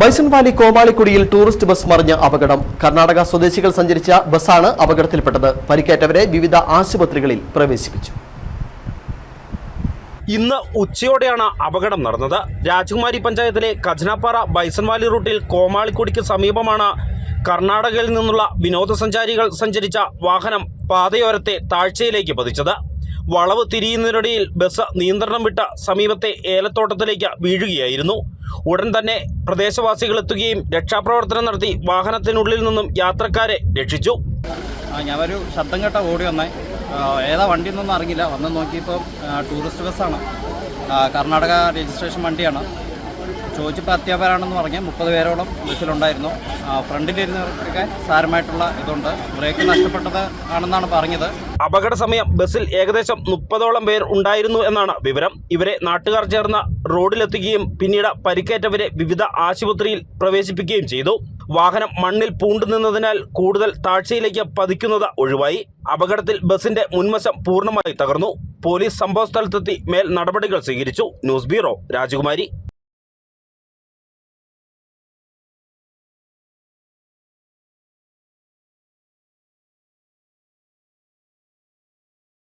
Bison Valley കോമാളിക്കുടിയിൽ tourist bus മറിഞ്ഞ അപകടം. കർണാടക സ്വദേശികൾ സഞ്ചരിച്ച ബസ്സാണ് അപകടത്തിൽപ്പെട്ടത്. പരിക്കേറ്റവരെ വിവിധ ആശുപത്രികളിൽ പ്രവേശിപ്പിച്ചു. ഇന്ന് ഉച്ചയോടെയാണ് അപകടം നടന്നത്. രാജകുമാരി പഞ്ചായത്തിലെ ഖജനാപ്പാറ ബൈസൺവാലി റൂട്ടിൽ കോമാളിക്കുടിക്ക് സമീപമാണ് കർണാടകയിൽ നിന്നുള്ള വിനോദസഞ്ചാരികൾ സഞ്ചരിച്ച വാഹനം പാതയോരത്തെ താഴ്ചയിലേക്ക് പതിച്ചത്. വളവ് തിരിയുന്നതിനിടയിൽ ബസ് നിയന്ത്രണം വിട്ട സമീപത്തെ ഏലത്തോട്ടത്തിലേക്ക് വീഴുകയായിരുന്നു. ഉടൻ തന്നെ പ്രദേശവാസികൾ എത്തുകയും രക്ഷാപ്രവർത്തനം നടത്തി വാഹനത്തിനുള്ളിൽ നിന്നും യാത്രക്കാരെ രക്ഷിച്ചു. ഞാനൊരു ശബ്ദം കേട്ട ഓടി വന്നേ. ഏതാ വണ്ടി എന്നൊന്നും അറിഞ്ഞില്ല. വന്ന് നോക്കിയപ്പോൾ ടൂറിസ്റ്റ് ബസ്സാണ്. കർണാടക രജിസ്ട്രേഷൻ വണ്ടിയാണ്. ചോദിച്ചപ്പോൾ അത്യാപരാണെന്ന് പറഞ്ഞ് മുപ്പത് പേരോളം ബസ്സിലുണ്ടായിരുന്നു. ഫ്രണ്ടിലിരുന്നവർക്കൊക്കെ സാരമായിട്ടുള്ള ഇതുണ്ട്. ബ്രേക്ക് നഷ്ടപ്പെട്ടത് ആണെന്നാണ് പറഞ്ഞത്. അപകട സമയം ബസ്സിൽ ഏകദേശം മുപ്പതോളം പേർ ഉണ്ടായിരുന്നു എന്നാണ് വിവരം. ഇവരെ നാട്ടുകാർ ചേർന്ന് റോഡിലെത്തുകയും പിന്നീട് പരിക്കേറ്റവരെ വിവിധ ആശുപത്രിയിൽ പ്രവേശിപ്പിക്കുകയും ചെയ്തു. വാഹനം മണ്ണിൽ പൂണ്ടു നിന്നതിനാൽ കൂടുതൽ താഴ്ചയിലേക്ക് പതിക്കുന്നത് ഒഴിവായി. അപകടത്തിൽ ബസിന്റെ മുൻവശം പൂർണമായി തകർന്നു. പോലീസ് സംഭവസ്ഥലത്തെത്തി മേൽ നടപടികൾ സ്വീകരിച്ചു. ന്യൂസ് ബ്യൂറോ രാജകുമാരി.